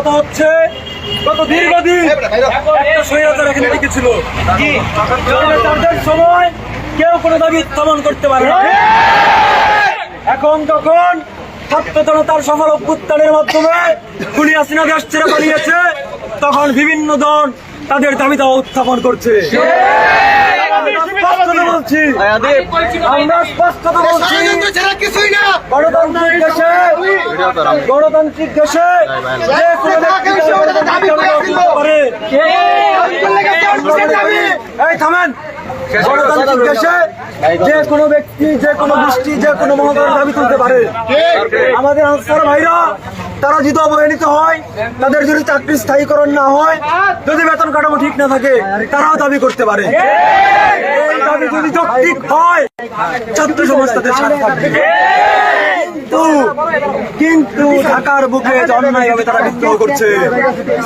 কথা হচ্ছে গত দীর্ঘদিন একটা স্বৈরাচার এখানে টিকেছিল স্বৈরাচারদের সময় কেউ কোনো দাবি উত্থাপন করতে পারে না। এখন তখন ছাত্র জনতার সফল অভ্যুত্থানের মাধ্যমে খুনি হাসিনা দেশ ছেড়ে পালিয়েছে তখন বিভিন্ন দল তাদের দাবি দাওয়া উত্থাপন করছে। স্পষ্টত বলছি। আমরা স্পষ্টত বলছি। গণতান্ত্রিক দেশে গণতান্ত্রিক দেশে এই থামেন। গণতান্ত্রিক দেশে যে কোনো ব্যক্তি যে কোনো গোষ্ঠী যে কোনো মহোদয়ের দাবি তুলতে পারে। আমাদের আনসার ভাইরা তারা যদি অবহেলিত হয়, তাদের যদি চাকরি স্থায়ীকরণ না হয়, যদি বেতন কাঠামো ঠিক না থাকে, তারাও দাবি করতে পারে। এই দাবি যদি ঠিক হয়, ছাত্র সমাজ তাদের সাথে কিন্তু কিন্তু ঢাকার বুকে অন্যায়ভাবে তারা বিদ্রোহ করছে,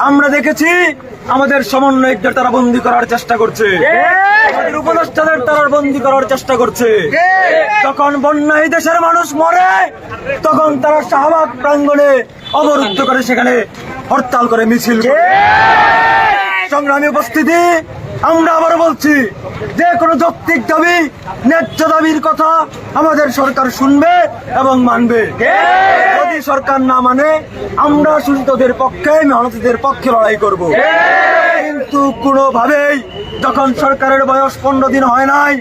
আমরা দেখেছি আমাদের সমন্বয়কদের তারা বন্দি করার চেষ্টা করছে উপদেষ্টাদের তারা বন্দি করার চেষ্টা করছে তখন বন্যায় দেশের মানুষ মরে, তখন তারা শাহবাগ প্রাঙ্গণে অবরুদ্ধ করে সেখানে হরতাল করে মিছিল। সংগ্রামী উপস্থিতি আমরা আবার বলছি যে কোনো যৌক্তিক দাবি ন্যায্য দাবির কথা আমাদের সরকার শুনবে এবং মানবে। যদি সরকার না মানে আমরা শোষিতদের পক্ষে মেহনতিদের পক্ষে লড়াই করব। কিন্তু কোনোভাবেই যখন সরকারের বয়স পনেরো দিন হয় নাই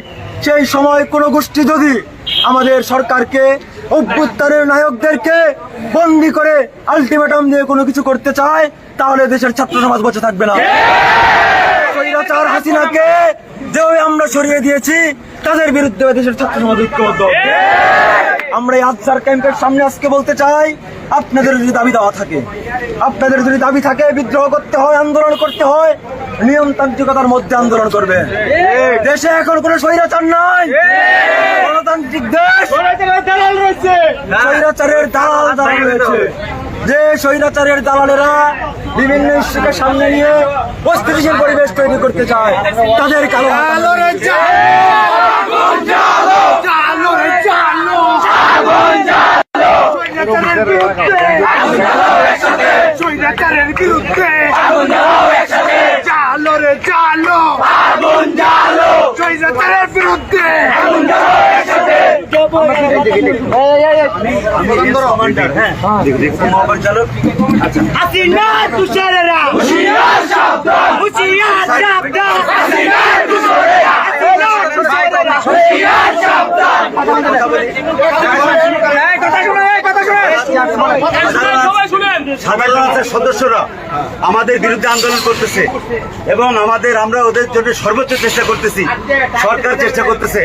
সেই সময় কোনো গোষ্ঠী যদি আমাদের সরকারকে অভ্যুত্থানের নায়কদেরকে বন্দি করে আলটিমেটাম দিয়ে কোনো কিছু করতে চায়, তাহলে দেশের ছাত্র সমাজ বসে থাকবে না। স্বৈরাচার হাসিনাকে যেভাবে আমরা সরিয়ে দিয়েছি, তাদের বিরুদ্ধে দেশের ছাত্র সমাজ ঐক্যবদ্ধ আমরা এই আনসার ক্যাম্পের সামনে আজকে বলতে চাই, আপনাদের যদি দাবি দেওয়া থাকে, আপনাদের যদি দাবি থাকে, বিদ্রোহ করতে হয়, আন্দোলন করতে হয়, নিয়মতান্ত্রিকতার মধ্যে আন্দোলন করবে। দেশে এখন কোনো স্বৈরাচার নাই। যে স্বৈরাচারের দালালেরা বিভিন্ন ইস্যুকে সামনে নিয়ে অস্থিতিশীল পরিবেশ তৈরি করতে চায় তাদের কালো স্বৈরাচারের বিরুদ্ধে চালো রে চালো স্বৈরাচারের বিরুদ্ধে হাসিনা তুষারেরা হুশিয়ার সাবধান। হুশিয়ার সাবধান। হাসিনা তুষারেরা হুশিয়ার সাবধান। কথা শুনো কথা শুনো। সাধারণ সদস্যরা। আমাদের বিরুদ্ধে আন্দোলন করতেছে। এবং আমাদের আমরা ওদের জন্য সর্বোচ্চ চেষ্টা করতেছি। সরকার চেষ্টা করতেছে।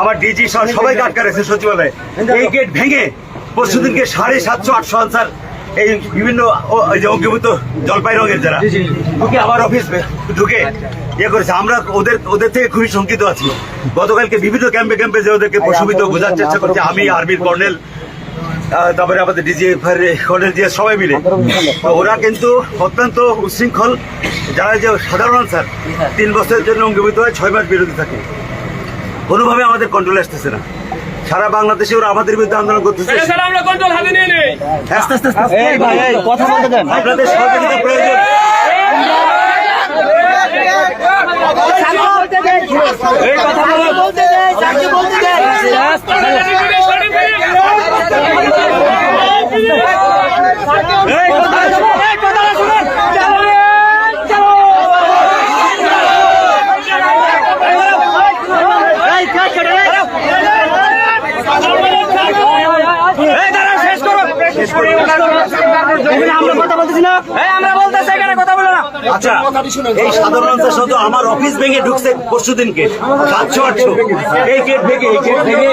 আমার ডিজি সহ সবাইকে আটকা রেখেছে সচিবালয়ে। এই গেট ভেঙে পরশুদিনকে সাড়ে সাতশো আটশো আনসার এই বিভিন্ন অঙ্গীভূত জলপাই রঙের যারা ঢুকে আমার অফিস ঢুকে ইয়ে করেছে। আমরা ওদের ওদের থেকে খুবই শঙ্কিত আছি। গতকালকে বিভিন্ন ক্যাম্পে ক্যাম্পে যে ওদেরকে প্রশমিত বোঝার চেষ্টা করছে। আমি আর্মির কর্নেল তারপরে আমাদের ডিজি কর্নেল দিয়ে সবাই মিলে। ওরা কিন্তু অত্যন্ত উচ্ছৃঙ্খল। যারা যে সাধারণ স্যার তিন বছরের জন্য অঙ্গীভূত হয় ছয় মাস বিরতি থাকে। কোনোভাবে আমাদের কন্ট্রোল আসতেছে না। সারা বাংলাদেশে ওরা আমাদের বিরুদ্ধে আন্দোলন করতেছে। আমরা কন্ট্রোল হাতে নিয়ে কথা আমরা বলতেছি এখানে কথা বলো না। আচ্ছা এই সাধারণ অঞ্চল আমার অফিস ভেঙে ঢুকছে পরশু দিনকে সাতশো আটশো। এই গেট ভেঙে এই গেট ভেঙে।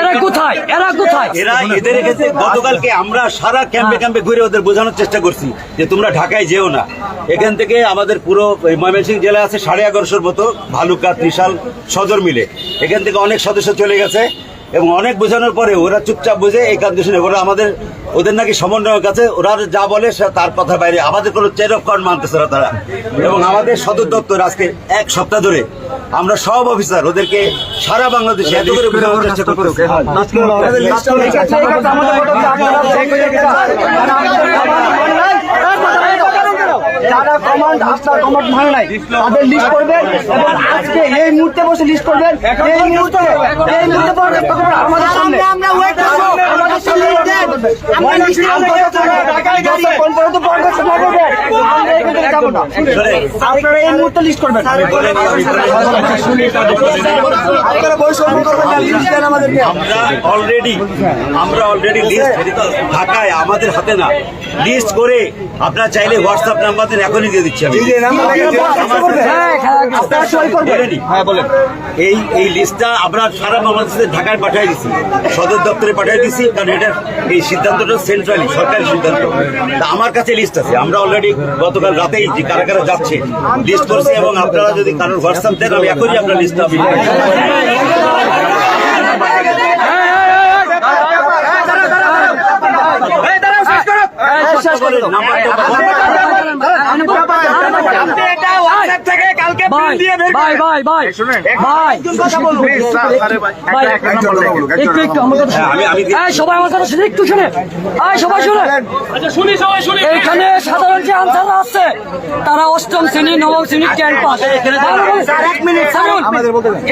এরা কোথায়? এরা কোথায়? এরা এদের কাছে গতকালকে আমরা সারা ক্যাম্পে ক্যাম্পে ঘুরে ওদের বোঝানোর চেষ্টা করছি যে তোমরা ঢাকায় যেও না। এখান থেকে আমাদের পুরো এই ময়মনসিংহ জেলা আছে সাড়ে এগারোশোর মতো ভালুকা ত্রিশাল সদর মিলে। এখান থেকে অনেক সদস্য চলে গেছে। এবং অনেক বোঝানোর পরে ওরা চুপচাপ বুঝে এই কাজ শুনে ওরা আমাদের ওদের নাকি সমন্বয়ের কাছে ওরা যা বলে সে তার কথা বাইরে। আমাদের কোনো চেন অফ কমান্ড মানতেছে না তারা। এবং আমাদের সদর দপ্তর আজকে এক সপ্তাহ ধরে আমরা সব অফিসার ওদেরকে সারা বাংলাদেশে এত করে বোঝানোর চেষ্টা করতেছি। আমাদের যারা কমান্ড আপনার কমান্ড ভালো নাই তাদের লিস্ট করবেন এবং আজকে এই মুহূর্তে বসে লিস্ট করবেন। এই মুহূর্তে এই মুহূর্তে আমাদের সামনে আমরা ওয়েট করব। আমাদের সামনে আমরা লিস্ট গাড়ি কোন পর্যন্ত পড়বে ঢাকায় আমাদের হাতে না লিস্ট করে আপনারা চাইলে হোয়াটসঅ্যাপ নাম্বার এখনই দিয়ে দিচ্ছি এই এই লিস্টটা আমরা সারা বাংলাদেশে ঢাকায় পাঠিয়ে দিছি সদর দপ্তরে পাঠিয়ে দিছি কারণ এটা এই সিদ্ধান্তটা সেন্ট্রালি সরকারি সিদ্ধান্ত আমার কাছে লিস্ট আছে আমরা অলরেডি গতকাল রাতেই যে কারা কারা যাচ্ছে লিস্ট করছি এবং আপনারা যদি কারোর হোয়াটসঅ্যাপ দেন, আমি এখনই আপনার লিস্টটা আমি আপনি এটা হোয়াটসঅ্যাপ থেকে কালকে ভাই print দিয়ে বের ভাই করেন। ভাই ভাই ভাই ভাই একটু একটু আমার কথা হ্যাঁ, আমি- আমি শুনে এই সবাই আমার কথা শুনে একটু শুনে সবাই শুনে আচ্ছা শুনি সবাই শুনি এইখানে সাধারণ যে আনসাররা আছে তারা অষ্টম শ্রেণি নবম শ্রেণি টেন পাস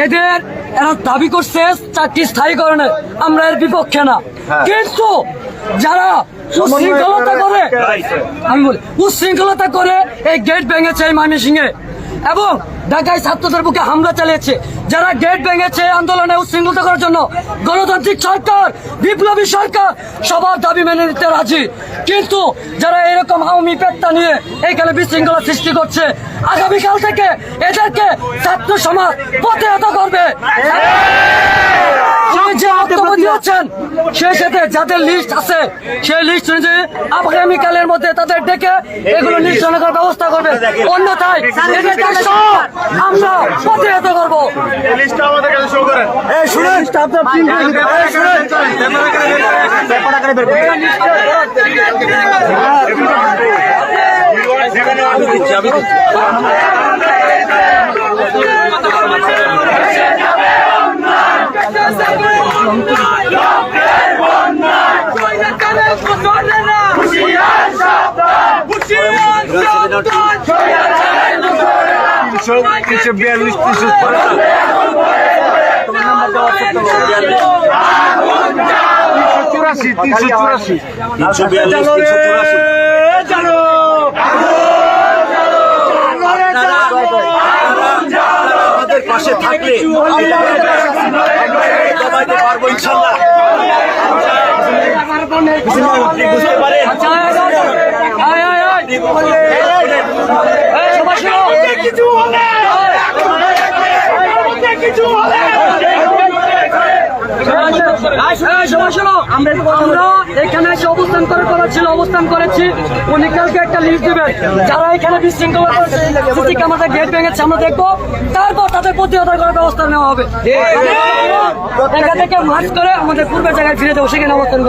এদের এরা দাবি করছে চাকরি স্থায়ীকরণে আমরা এর বিপক্ষে না কিন্তু যারা উশৃঙ্খলতা করে। আমি বলি উশৃঙ্খলতা করে এই গেট ভেঙেছে এই ময়মনসিংহে। এবং ঢাকায় ছাত্রদের বুকে হামলা চালিয়েছে। যারা গেট ভেঙেছে আন্দোলনে উশৃঙ্খলতা করার জন্য গণতান্ত্রিক সরকার বিপ্লবী সরকার সবার দাবি মেনে নিতে রাজি। কিন্তু যারা এরকম আওয়ামী পেট্টা নিয়ে এখানে বিশৃঙ্খলা সৃষ্টি করছে আগামীকাল থেকে এদেরকে ছাত্র সমাজ প্রতিহত করবে তিনি যে বক্তব্য দিয়েছেন সেই সাথে যাদের লিস্ট আছে সেই লিস্ট অনুযায়ী আগামীকালের মধ্যে তাদের ডেকে এগুলো নিশ্চয় করার ব্যবস্থা করবে। অন্যথায় আমরা প্রতিহত করব। এই শুনেন আপনার প্রিন্ট আমি দিচ্ছি তিনশো বিয়াল্লিশ তিনশো চুরাশি। আমাদের পাশে থাকলে পারব ইনশাল্লাহ এখানে অবস্থান করে অবস্থান করেছি উনি একটা লিস্ট এখানে দেখব তারপর তাদের ব্যবস্থা নেওয়া হবে করে আমাদের পূর্বের জায়গায় ফিরে যাব সেখানে অবস্থান।